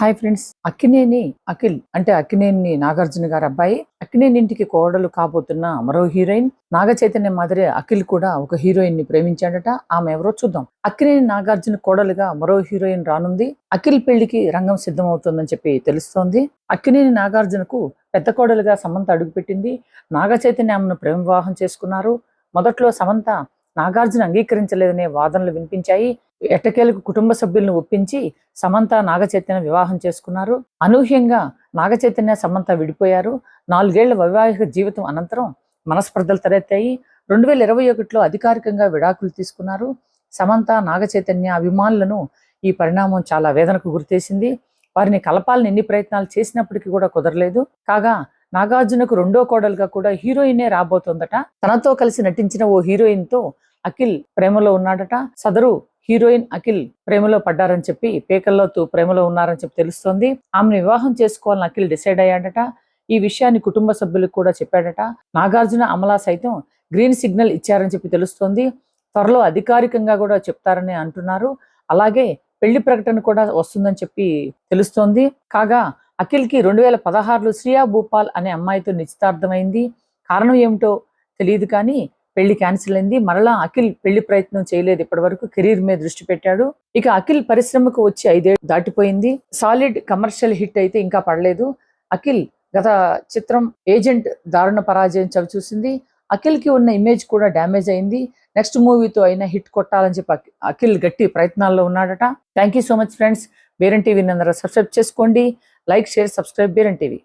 Hi friends. Akkineni Akhil అంటే అక్కినేని నాగార్జున గారి అబ్బాయి. అక్కినేని ఇంటికి కోడలు కాబోతున్న మరో హీరోయిన్. నాగ చైతన్య మాదిరి అఖిల్ కూడా ఒక హీరోయిన్ని ప్రేమించాడట. ఆమె ఎవరో చూద్దాం. అక్కినేని నాగార్జున కోడలుగా మరో హీరోయిన్ రానుంది. అఖిల్ పెళ్ళికి రంగం సిద్ధమవుతుందని చెప్పి తెలుస్తోంది. అక్కినేని నాగార్జునకు పెద్ద కోడలుగా సమంత అడుగుపెట్టింది. నాగ చైతన్య ఆమెను ప్రేమ వివాహం చేసుకున్నారు. మొదట్లో సమంత నాగార్జున అంగీకరించలేదనే వాదనలు వినిపించాయి. ఎట్టకేలకు కుటుంబ సభ్యులను ఒప్పించి సమంత నాగచైతన్య వివాహం చేసుకున్నారు. అనూహ్యంగా నాగచైతన్య సమంత విడిపోయారు. నాలుగేళ్ళ వైవాహిక జీవితం అనంతరం మనస్పర్ధలు తలెత్తాయి. రెండు వేల ఇరవై ఒకటిలో అధికారికంగా విడాకులు తీసుకున్నారు. సమంత నాగచైతన్య అభిమానులను ఈ పరిణామం చాలా వేదనకు గురిచేసింది వారిని కలపాలని ఎన్ని ప్రయత్నాలు చేసినప్పటికీ కూడా కుదరలేదు. కాగా నాగార్జునకు రెండో కోడలుగా కూడా హీరోయినే రాబోతోందట. తనతో కలిసి నటించిన ఓ హీరోయిన్తో అఖిల్ ప్రేమలో ఉన్నాడట. సదరు హీరోయిన్ అఖిల్ ప్రేమలో పడ్డారని చెప్పి పేకల్లోతూ ప్రేమలో ఉన్నారని చెప్పి తెలుస్తోంది. ఆమెను వివాహం చేసుకోవాలని అఖిల్ డిసైడ్ అయ్యాడట. ఈ విషయాన్ని కుటుంబ సభ్యులకు కూడా చెప్పాడట. నాగార్జున అమలా సైతం గ్రీన్ సిగ్నల్ ఇచ్చారని చెప్పి తెలుస్తోంది. త్వరలో అధికారికంగా కూడా చెప్తారని అంటున్నారు. అలాగే పెళ్ళి ప్రకటన కూడా వస్తుందని చెప్పి తెలుస్తోంది. కాగా అఖిల్కి రెండు వేల పదహారులో శ్రియా భూపాల్ అనే అమ్మాయితో నిశ్చితార్థమైంది. కారణం ఏమిటో తెలియదు కానీ పెళ్ళి క్యాన్సిల్ అయింది. మరలా అఖిల్ పెళ్ళి ప్రయత్నం చేయలేదు. ఇప్పటి వరకు కెరీర్ మీద దృష్టి పెట్టాడు. ఇక అఖిల్ పరిశ్రమకు వచ్చి ఐదేళ్ళు దాటిపోయింది. సాలిడ్ కమర్షియల్ హిట్ అయితే ఇంకా పడలేదు. అఖిల్ గత చిత్రం ఏజెంట్ దారుణ పరాజయం చవి చూసింది. అఖిల్కి ఉన్న ఇమేజ్ కూడా డ్యామేజ్ అయింది. నెక్స్ట్ మూవీతో అయినా హిట్ కొట్టాలని చెప్పి అఖిల్ గట్టి ప్రయత్నాల్లో ఉన్నాడట. Thank you so much friends. Baron TV అందరూ సబ్స్క్రైబ్ చేసుకోండి. Like share subscribe Baron TV.